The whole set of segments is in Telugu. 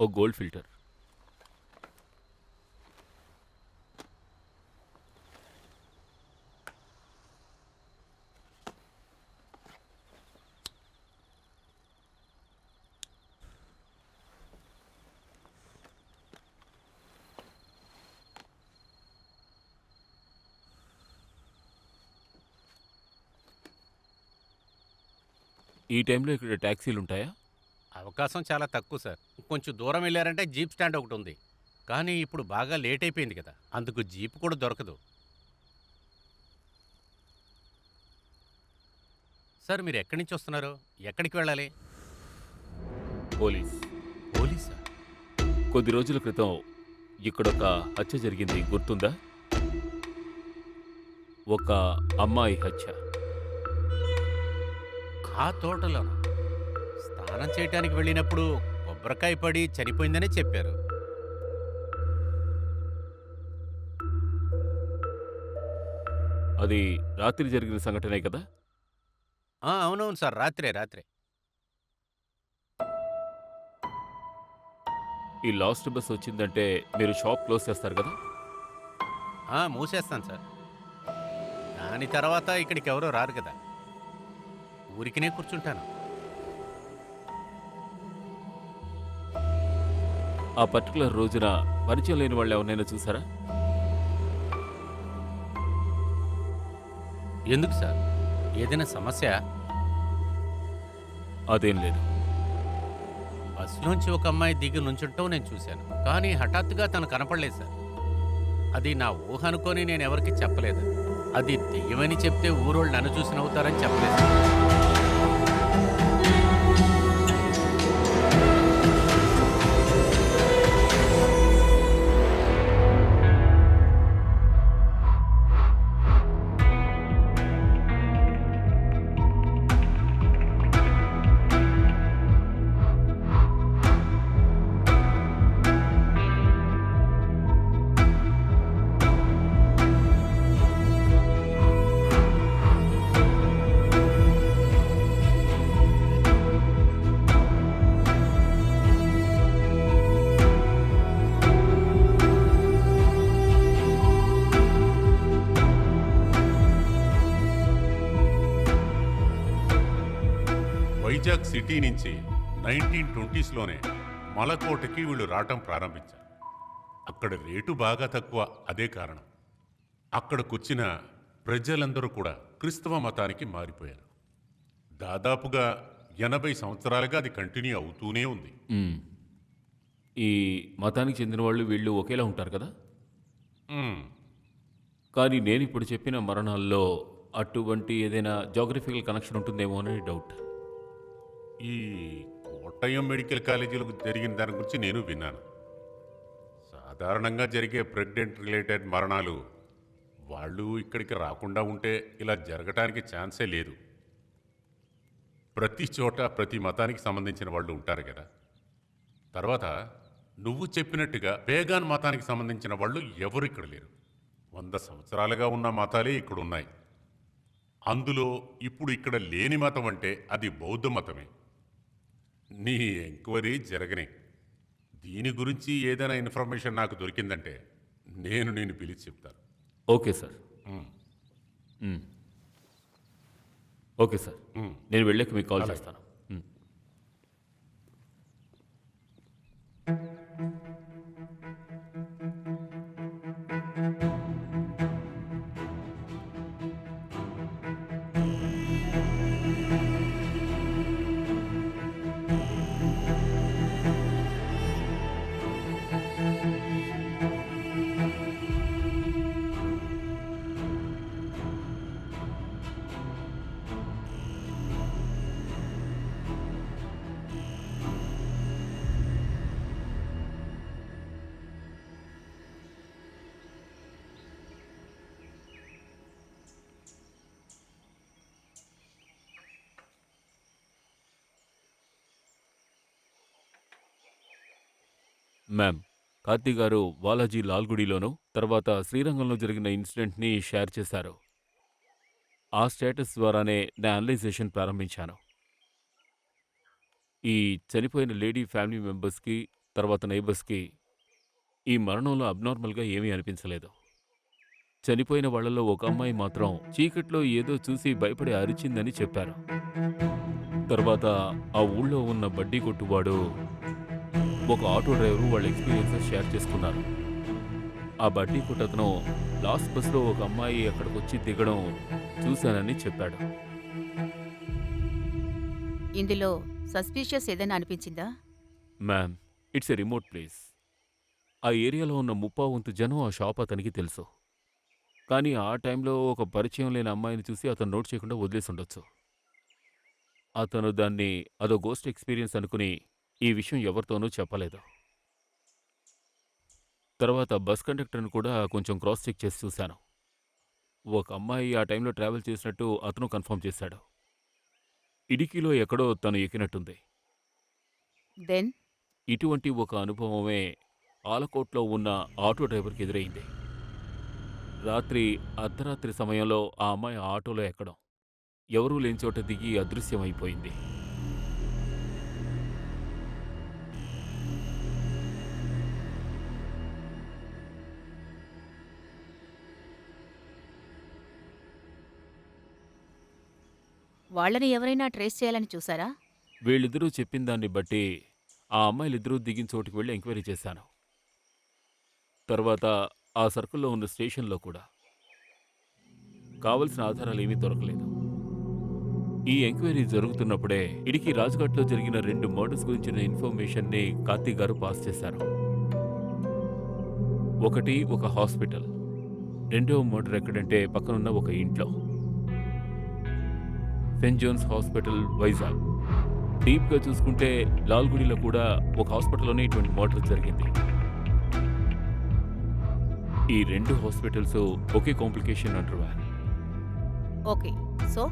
ఓ గోల్డ్ ఫిల్టర్. ఈ టైంలో ఇక్కడ ట్యాక్సీలు ఉంటాయా అవకాశం చాలా తక్కువ సార్. కొంచెం దూరం వెళ్ళారంటే జీప్ స్టాండ్ ఒకటి ఉంది. కానీ ఇప్పుడు బాగా లేట్ అయిపోయింది కదా. అందుకు జీప్ కూడా దొరకదు. సార్ మీరు ఎక్కడి నుంచి వస్తున్నారు? ఎక్కడికి వెళ్ళాలి? పోలీస్. పోలీసా? కొద్ది రోజుల క్రితం ఇక్కడొక హత్య జరిగింది. గుర్తుందా? ఒక అమ్మాయి హత్య. ఆ తోటలోనా? స్నానం చేయటానికి వెళ్ళినప్పుడు కొబ్బరికాయ పడి చనిపోయిందని చెప్పారు. అది రాత్రి జరిగిన సంఘటనే కదా? ఆ, అవునవును సార్ రాత్రే రాత్రే. ఈ లాస్ట్ బస్ వచ్చిందంటే మీరు షాప్ క్లోజ్ చేస్తారు కదా? ఆ, మూసేస్తాను సార్. దాని తర్వాత ఇక్కడికి ఎవరో రారు కదా. ఊరికినే కూర్చుంటాను. ఆ పర్టికులర్ రోజున పరిచయం లేని వాళ్ళు ఎవరినైనా చూసారా? ఎందుకు సార్? ఏదైనా సమస్య? అదేం లేదు. బస్సులోంచి ఒక అమ్మాయి దిగి నుంచుంటాం నేను చూశాను. కానీ హఠాత్తుగా తను కనపడలేదు సార్. అది నా ఊహ అనుకొని నేను ఎవరికి చెప్పలేదు. అది దెయ్యమని చెప్తే ఊరోళ్ళు నన్ను చూసి నవ్వుతారని చెప్పలేదు వైజాగ్ సిటీ నుంచి నైన్టీన్ ట్వంటీస్లోనే మలకోటకి వీళ్ళు రావటం ప్రారంభించారు. అక్కడ రేటు బాగా తక్కువ అదే కారణం. అక్కడికొచ్చిన ప్రజలందరూ కూడా క్రిస్తవ మతానికి మారిపోయారు. దాదాపుగా ఎనభై సంవత్సరాలుగా అది కంటిన్యూ అవుతూనే ఉంది. ఈ మతానికి చెందిన వాళ్ళు వీళ్ళు ఒకేలా ఉంటారు కదా. కానీ నేను ఇప్పుడు చెప్పిన మరణాల్లో అటువంటి ఏదైనా జోగ్రఫికల్ కనెక్షన్ ఉంటుందేమో అని డౌట్ ఈ కోటయం మెడికల్ కాలేజీలకు జరిగిన దాని గురించి నేను విన్నాను. సాధారణంగా జరిగే ప్రెగ్నెంట్ రిలేటెడ్ మరణాలు వాళ్ళు ఇక్కడికి రాకుండా ఉంటే ఇలా జరగటానికి ఛాన్సే లేదు. ప్రతి చోట ప్రతి మతానికి సంబంధించిన వాళ్ళు ఉంటారు కదా. తర్వాత నువ్వు చెప్పినట్టుగా పేగాన్ మతానికి సంబంధించిన వాళ్ళు ఎవరు ఇక్కడ లేరు. వంద సంవత్సరాలుగా ఉన్న మతాలే ఇక్కడ ఉన్నాయి అందులో ఇప్పుడు ఇక్కడ లేని మతం అంటే అది బౌద్ధ మతమే. నీ ఎంక్వైరీ జరగని దీని గురించి ఏదైనా ఇన్ఫర్మేషన్ నాకు దొరికిందంటే నేను నేను పిలిచి చెప్తాను ఓకే సార్. Okay sir. నేను వెళ్ళాక మీకు కాల్. చేస్తాను మ్యామ్ కార్తీ గారు బాలాజీ లాల్గుడిలోను తర్వాత శ్రీరంగంలో జరిగిన ఇన్సిడెంట్ని షేర్ చేశారు. ఆ స్టేటస్ ద్వారానే నా అనలైజేషన్ ప్రారంభించాను. ఈ చనిపోయిన లేడీ ఫ్యామిలీ మెంబర్స్కి తర్వాత నైబర్స్కి ఈ మరణంలో అబ్నార్మల్గా ఏమీ అనిపించలేదు. చనిపోయిన వాళ్ళలో ఒక అమ్మాయి మాత్రం చీకట్లో ఏదో చూసి భయపడి అరిచిందని చెప్పారు. తర్వాత ఆ ఊళ్ళో ఉన్న బడ్డీ కొట్టువాడు ఒక ఆటో డ్రైవరు వాళ్ళ ఎక్స్పీరియన్సెస్ షేర్ చేసుకున్నారు. ఆ బడ్డీ కొట్టతను లాస్ట్ బస్లో ఒక అమ్మాయి అక్కడికి వచ్చి దిగడం చూశానని చెప్పాడు. ఇందులో సస్పీషియస్ ఏదైనా అనిపించిందా? Ma'am it's a remote place. ఆ ఏరియాలో ఉన్న ముప్పావు వంతు జనం ఆ షాప్ అతనికి తెలుసు. కానీ ఆ టైంలో ఒక పరిచయం లేని అమ్మాయిని చూసి అతను నోట్ చేయకుండా వదిలేసి ఉండొచ్చు. అతను దాన్ని అదో గోస్ట్ ఎక్స్పీరియన్స్ అనుకుని ఈ విషయం ఎవరితోనూ చెప్పలేదు. తర్వాత బస్ కండక్టర్ని కూడా కొంచెం క్రాస్ చెక్ చేసి చూశాను. ఒక అమ్మాయి ఆ టైంలో ట్రావెల్ చేసినట్టు అతను కన్ఫర్మ్ చేశాడు. ఇడికిలో ఎక్కడో తను ఎక్కినట్టుంది. దెన్? ఇటువంటి ఒక అనుభవమే ఆలకోట్లో ఉన్న ఆటో డ్రైవర్కి ఎదురైంది. రాత్రి అర్ధరాత్రి సమయంలో ఆ అమ్మాయి ఆటోలో ఎక్కడం. ఎవరూ లేని చోట దిగి అదృశ్యమైపోయింది. వాళ్ళని ఎవరైనా ట్రేస్ చేయాలని చూసారా? వీళ్ళిద్దరూ చెప్పిన దాన్ని బట్టి ఆ అమ్మాయిలిద్దరూ దిగిన చోటుకి వెళ్ళి ఎంక్వైరీ చేశాను. తర్వాత ఆ సర్కిల్లో ఉన్న స్టేషన్లో కూడా. కావలసిన ఆధారాలు ఏమీ దొరకలేదు. ఈ ఎంక్వైరీ జరుగుతున్నప్పుడే ఇడికి రాజ్ఘాట్లో జరిగిన రెండు మర్డర్స్ గురించిన ఇన్ఫర్మేషన్ని కార్తీక్ గారు పాస్ చేశారు. ఒకటి ఒక హాస్పిటల్ రెండవ మర్డర్ ఎక్కడంటే పక్కనున్న ఒక ఇంట్లో. Saint John's hospital Vizag. డీప్గా చూసుకుంటే లాల్గుడిలో కూడా ఒక హాస్పిటల్లోనే ఇటువంటి మర్డర్ జరిగింది. ఈ రెండు హాస్పిటల్స్ ఒకే కాంప్లికేషన్ అంటారు ఓకే. సో?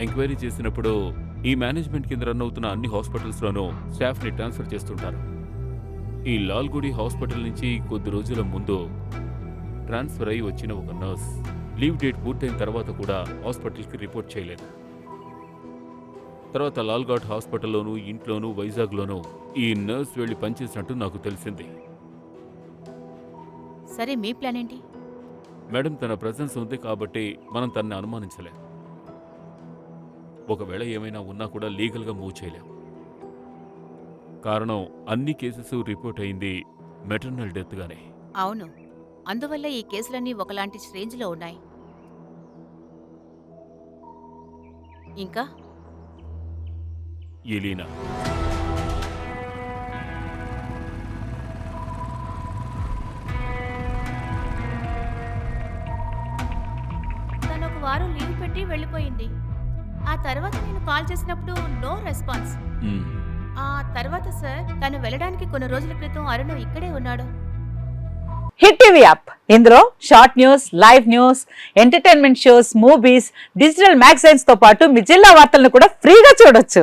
ఎంక్వైరీ చేసినప్పుడు ఈ మేనేజ్మెంట్ కింద రన్ అవుతున్న అన్ని హాస్పిటల్స్లోనూ స్టాఫ్ని ట్రాన్స్ఫర్ చేస్తుంటారు. ఈ లాల్గుడి హాస్పిటల్ నుంచి కొద్ది రోజుల ముందు ట్రాన్స్ఫర్ అయి వచ్చిన ఒక నర్స్ లీవ్ డేట్ పూర్తయిన తర్వాత కూడా హాస్పిటల్కి రిపోర్ట్ చేయలేదు. తర్వాత లాల్ఘాట్ హాస్పిటల్లోనూ ఇంట్లోనూ వైజాగ్లోనూ ఈ నర్స్ వెళ్ళి పనిచేసినట్టు నాకు తెలిసింది. సరే మీ ప్లాన్ ఏంటి? మేడం తన ప్రెసెన్స్ ఉంది కాబట్టి మనం తనని అనుమానించలేం. ఒకవేళ ఏమైనా ఉన్నా కూడా లీగల్గా మూవ్ చేయలేం. కారణం అన్ని కేసెస్ రిపోర్ట్ అయింది మెటర్నల్ డెత్గానే. అవును. అందువల్ల ఈ కేసులన్నీ ఒకలాంటి రేంజ్లో ఉన్నాయి. ఇంకా? ఎలీనా. తను ఒక వారం లీవ్ పెట్టి వెళ్ళిపోయింది. ఆ తర్వాత నేను కాల్ చేసినప్పుడు నో రెస్పాన్స్. మ్మ్. ఆ తర్వాత సార్ తను వెళ్ళడానికి కొన్ని రోజుల క్రితం అరుణ్ ఇక్కడే ఉన్నాడు. Hit TV app. ఇందులో short news live news entertainment shows movies digital మ్యాగజైన్స్తో పాటు మీ జిల్లా వార్తలను కూడా ఫ్రీగా చూడొచ్చు.